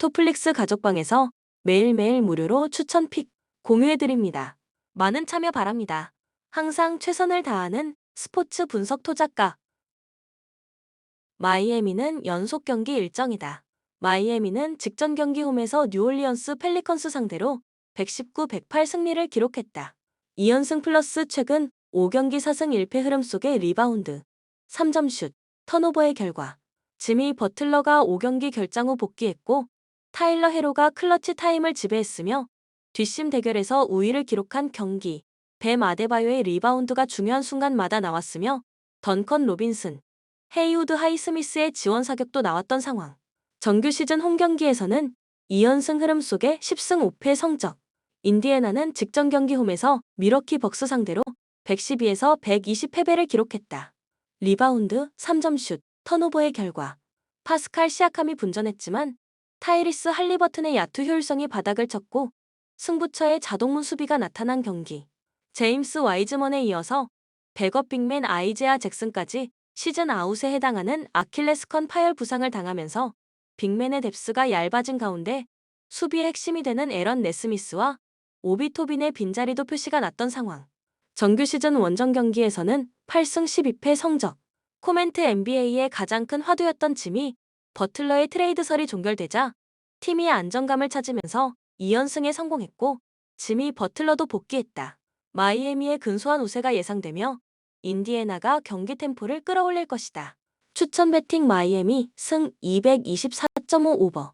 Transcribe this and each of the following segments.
토플릭스 가족방에서 매일매일 무료로 추천 픽 공유해드립니다. 많은 참여 바랍니다. 항상 최선을 다하는 스포츠 분석 토작가. 마이애미는 연속 경기 일정이다. 마이애미는 직전 경기 홈에서 뉴올리언스 펠리컨스 상대로 119, 108 승리를 기록했다. 2연승 플러스 최근 5경기 4승 1패 흐름 속의 리바운드, 3점 슛, 턴오버의 결과 지미 버틀러가 5경기 결장 후 복귀했고 타일러 헤로가 클러치 타임을 지배했으며 뒷심 대결에서 우위를 기록한 경기 뱀 아데바요의 리바운드가 중요한 순간마다 나왔으며 던컨 로빈슨, 헤이우드 하이스미스의 지원 사격도 나왔던 상황. 정규 시즌 홈 경기에서는 2연승 흐름 속에 10승 5패 성적. 인디애나는 직전 경기 홈에서 미러키 벅스 상대로 112에서 120 패배를 기록했다. 리바운드, 3점 슛, 턴오버의 결과 파스칼 시아캄이 분전했지만 타이리스 할리버튼의 야투 효율성이 바닥을 쳤고 승부처의 자동문 수비가 나타난 경기. 제임스 와이즈먼에 이어서 백업 빅맨 아이제아 잭슨까지 시즌 아웃에 해당하는 아킬레스컨 파열 부상을 당하면서 빅맨의 뎁스가 얇아진 가운데 수비의 핵심이 되는 에런 네스미스와 오비 토빈의 빈자리도 표시가 났던 상황. 정규 시즌 원정 경기에서는 8승 12패 성적. 코멘트 NBA의 가장 큰 화두였던 짐이 버틀러의 트레이드설이 종결되자 팀이 안정감을 찾으면서 2연승에 성공했고 짐이 버틀러도 복귀했다. 마이애미의 근소한 우세가 예상되며 인디애나가 경기 템포를 끌어올릴 것이다. 추천 배팅 마이애미 승 224.5 오버.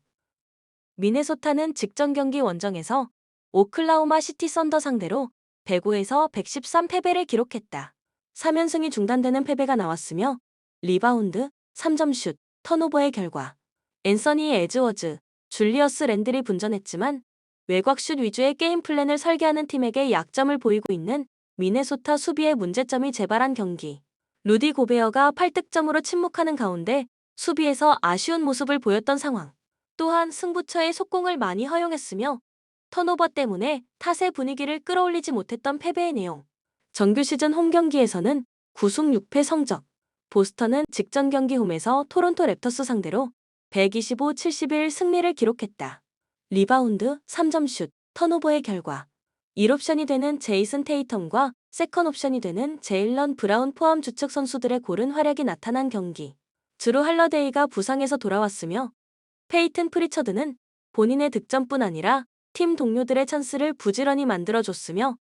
미네소타는 직전 경기 원정에서 오클라호마 시티 썬더 상대로 105에서 113 패배를 기록했다. 3연승이 중단되는 패배가 나왔으며 리바운드, 3점 슛, 턴오버의 결과 앤서니 에즈워즈, 줄리어스 랜들이 분전했지만 외곽슛 위주의 게임 플랜을 설계하는 팀에게 약점을 보이고 있는 미네소타 수비의 문제점이 재발한 경기. 루디 고베어가 8득점으로 침묵하는 가운데 수비에서 아쉬운 모습을 보였던 상황. 또한 승부처의 속공을 많이 허용했으며 턴오버 때문에 탓의 분위기를 끌어올리지 못했던 패배의 내용. 정규 시즌 홈 경기에서는 9승 6패 성적. 보스턴은 직전 경기 홈에서 토론토 랩터스 상대로 125-71 승리를 기록했다. 리바운드, 3점 슛, 턴오버의 결과 1옵션이 되는 제이슨 테이텀과 세컨 옵션이 되는 제일런 브라운 포함 주축 선수들의 고른 활약이 나타난 경기. 주로 할러데이가 부상에서 돌아왔으며 페이튼 프리처드는 본인의 득점뿐 아니라 팀 동료들의 찬스를 부지런히 만들어줬으며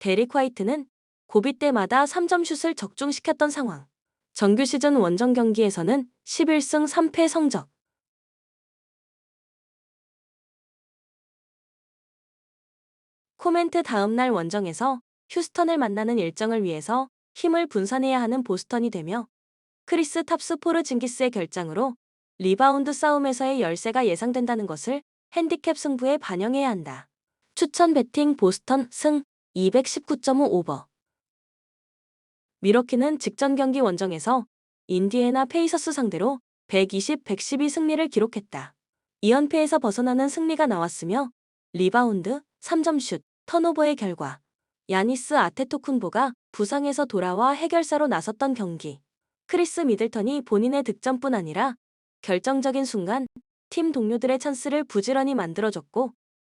데릭 화이트는 고비 때마다 3점 슛을 적중시켰던 상황. 정규 시즌 원정 경기에서는 11승 3패 성적. 코멘트 다음 날 원정에서 휴스턴을 만나는 일정을 위해서 힘을 분산해야 하는 보스턴이 되며 크리스 탑스 포르 징기스의 결장으로 리바운드 싸움에서의 열세가 예상된다는 것을 핸디캡 승부에 반영해야 한다. 추천 배팅 보스턴 승 219.5 오버. 미러키는 직전 경기 원정에서 인디애나 페이서스 상대로 120, 112 승리를 기록했다. 2연패에서 벗어나는 승리가 나왔으며 리바운드, 3점 슛, 턴오버의 결과 야니스 아테토쿤보가 부상에서 돌아와 해결사로 나섰던 경기. 크리스 미들턴이 본인의 득점뿐 아니라 결정적인 순간 팀 동료들의 찬스를 부지런히 만들어줬고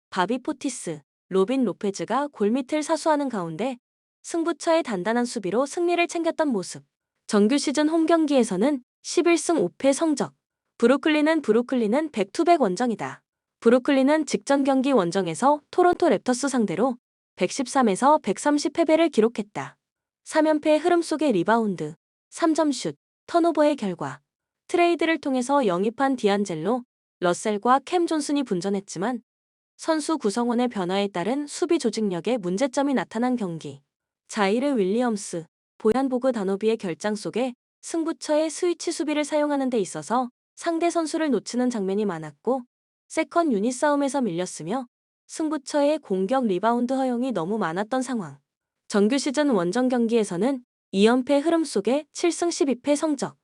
바비 포티스, 로빈 로페즈가 골밑을 사수하는 가운데 승부처의 단단한 수비로 승리를 챙겼던 모습. 정규 시즌 홈 경기에서는 11승 5패 성적. 브루클린은 브루클린은 백투백 원정이다. 브루클린은 직전 경기 원정에서 토론토 랩터스 상대로 113에서 130 패배를 기록했다. 3연패의 흐름 속의 리바운드, 3점 슛, 턴오버의 결과 트레이드를 통해서 영입한 디안젤로, 러셀과 캠 존슨이 분전했지만 선수 구성원의 변화에 따른 수비 조직력에 문제점이 나타난 경기. 자이르 윌리엄스, 보얀보그 다노비의 결장 속에 승부처의 스위치 수비를 사용하는 데 있어서 상대 선수를 놓치는 장면이 많았고 세컨 유닛 싸움에서 밀렸으며 승부처의 공격 리바운드 허용이 너무 많았던 상황. 정규 시즌 원정 경기에서는 2연패 흐름 속에 7승 12패 성적.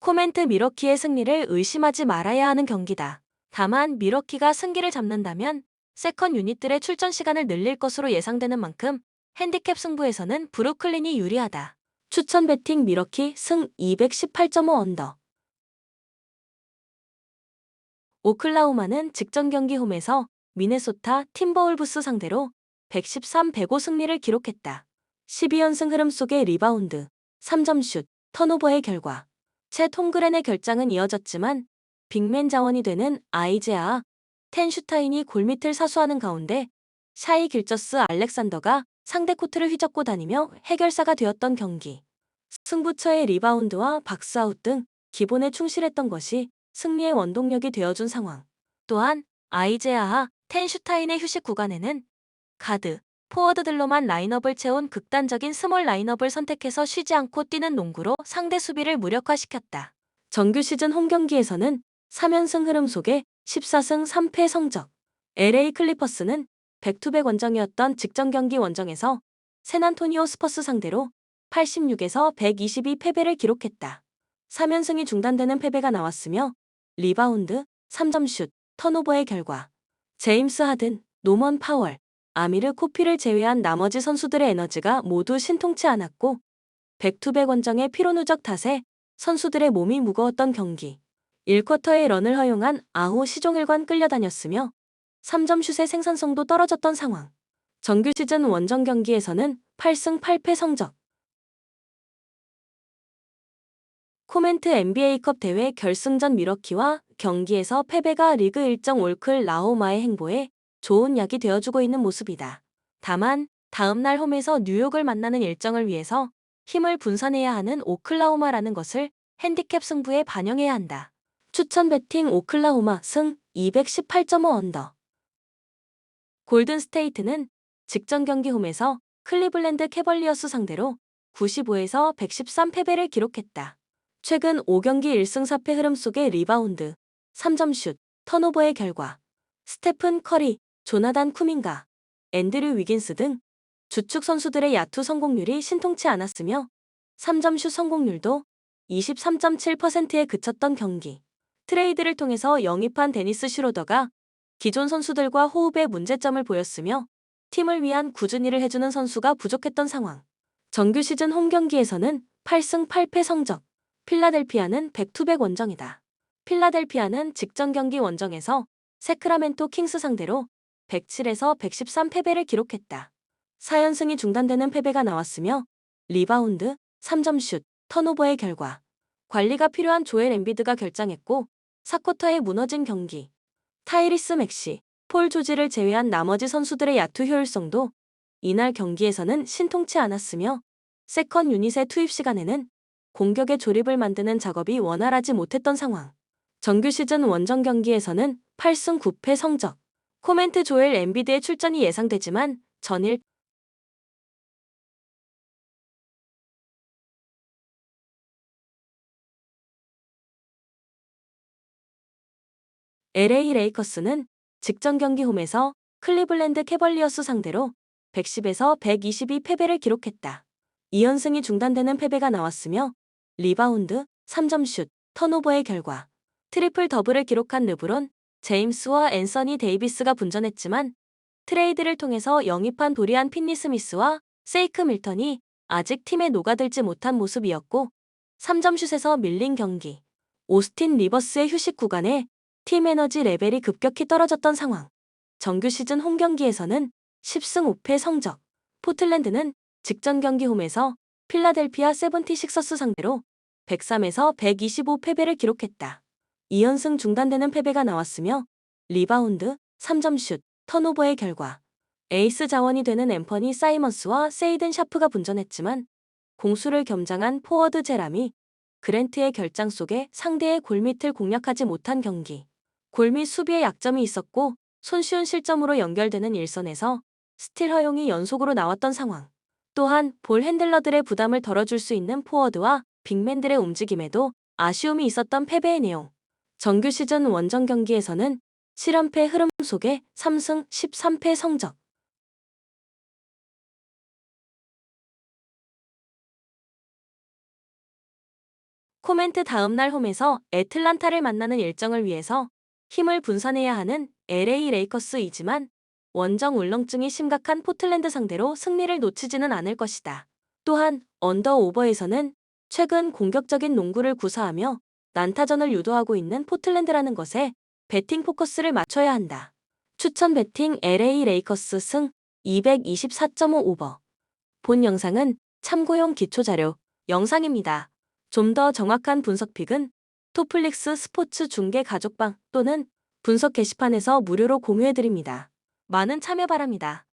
코멘트 미러키의 승리를 의심하지 말아야 하는 경기다. 다만 미러키가 승기를 잡는다면 세컨 유닛들의 출전 시간을 늘릴 것으로 예상되는 만큼 핸디캡 승부에서는 브루클린이 유리하다. 추천 배팅 미러키 승 218.5 언더. 오클라호마는 직전 경기 홈에서 미네소타 팀버울브스 상대로 113-105 승리를 기록했다. 12연승 흐름 속의 리바운드, 3점슛, 턴오버의 결과. 채 톰그렌의 결장은 이어졌지만 빅맨 자원이 되는 아이제아, 텐슈타인이 골밑을 사수하는 가운데 샤이 길저스 알렉산더가 상대 코트를 휘젓고 다니며 해결사가 되었던 경기. 승부처의 리바운드와 박스아웃 등 기본에 충실했던 것이 승리의 원동력이 되어준 상황. 또한 아이제아와 텐슈타인의 휴식 구간에는 가드, 포워드들로만 라인업을 채운 극단적인 스몰 라인업을 선택해서 쉬지 않고 뛰는 농구로 상대 수비를 무력화시켰다. 정규 시즌 홈 경기에서는 3연승 흐름 속에 14승 3패 성적. LA 클리퍼스는 백투백 원정이었던 직전 경기 원정에서 샌안토니오 스퍼스 상대로 86에서 122 패배를 기록했다. 3연승이 중단되는 패배가 나왔으며 리바운드, 3점슛, 턴오버의 결과 제임스 하든, 노먼 파월, 아미르 코피를 제외한 나머지 선수들의 에너지가 모두 신통치 않았고 백투백 원정의 피로 누적 탓에 선수들의 몸이 무거웠던 경기. 1쿼터의 런을 허용한 아호 시종일관 끌려다녔으며 3점 슛의 생산성도 떨어졌던 상황. 정규 시즌 원정 경기에서는 8승 8패 성적. 코멘트 NBA컵 대회 결승전 미러키와 경기에서 패배가 리그 일정 올클 라오마의 행보에 좋은 약이 되어주고 있는 모습이다. 다만 다음날 홈에서 뉴욕을 만나는 일정을 위해서 힘을 분산해야 하는 오클라호마라는 것을 핸디캡 승부에 반영해야 한다. 추천 배팅 오클라호마 승 218.5 언더. 골든 스테이트는 직전 경기 홈에서 클리블랜드 캐벌리어스 상대로 95에서 113 패배를 기록했다. 최근 5경기 1승 4패 흐름 속의 리바운드, 3점슛, 턴오버의 결과 스테픈 커리, 조나단 쿠민가, 앤드류 위긴스 등 주축 선수들의 야투 성공률이 신통치 않았으며 3점슛 성공률도 23.7%에 그쳤던 경기. 트레이드를 통해서 영입한 데니스 슈로더가 기존 선수들과 호흡에 문제점을 보였으며 팀을 위한 꾸준히를 해주는 선수가 부족했던 상황. 정규 시즌 홈 경기에서는 8승 8패 성적. 필라델피아는 백투백 원정이다. 필라델피아는 직전 경기 원정에서 세크라멘토 킹스 상대로 107에서 113 패배를 기록했다. 4연승이 중단되는 패배가 나왔으며 리바운드, 3점슛, 턴오버의 결과 관리가 필요한 조엘 엠비드가 결장했고 4쿼터에 무너진 경기. 타이리스 맥시, 폴 조지를 제외한 나머지 선수들의 야투 효율성도 이날 경기에서는 신통치 않았으며 세컨 유닛의 투입 시간에는 공격의 조립을 만드는 작업이 원활하지 못했던 상황. 정규 시즌 원정 경기에서는 8승 9패 성적. 코멘트 조엘 엠비드의 출전이 예상되지만 전일 LA 레이커스는 직전 경기 홈에서 클리블랜드 캐벌리어스 상대로 110에서 122 패배를 기록했다. 2연승이 중단되는 패배가 나왔으며 리바운드, 3점슛, 턴오버의 결과 트리플 더블을 기록한 르브론, 제임스와 앤서니 데이비스가 분전했지만 트레이드를 통해서 영입한 도리안 핀니 스미스와 세이크 밀턴이 아직 팀에 녹아들지 못한 모습이었고 3점슛에서 밀린 경기. 오스틴 리버스의 휴식 구간에 팀 에너지 레벨이 급격히 떨어졌던 상황. 정규 시즌 홈 경기에서는 10승 5패 성적. 포틀랜드는 직전 경기 홈에서 필라델피아 세븐티식서스 상대로 103에서 125 패배를 기록했다. 2연승 중단되는 패배가 나왔으며 리바운드, 3점슛, 턴오버의 결과 에이스 자원이 되는 앰퍼니 사이먼스와 세이든 샤프가 분전했지만 공수를 겸장한 포워드 제람이 그랜트의 결장 속에 상대의 골밑을 공략하지 못한 경기. 골밑 수비에 약점이 있었고 손쉬운 실점으로 연결되는 일선에서 스틸 허용이 연속으로 나왔던 상황. 또한 볼 핸들러들의 부담을 덜어줄 수 있는 포워드와 빅맨들의 움직임에도 아쉬움이 있었던 패배의 내용. 정규 시즌 원정 경기에서는 7연패 흐름 속에 3승 13패 성적. 코멘트 다음날 홈에서 애틀란타를 만나는 일정을 위해서 힘을 분산해야 하는 LA 레이커스이지만 원정 울렁증이 심각한 포틀랜드 상대로 승리를 놓치지는 않을 것이다. 또한 언더 오버에서는 최근 공격적인 농구를 구사하며 난타전을 유도하고 있는 포틀랜드라는 것에 배팅 포커스를 맞춰야 한다. 추천 배팅 LA 레이커스 승 224.5 오버. 본 영상은 참고용 기초자료 영상입니다. 좀 더 정확한 분석픽은 토플릭스 스포츠 중계 가족방 또는 분석 게시판에서 무료로 공유해드립니다. 많은 참여 바랍니다.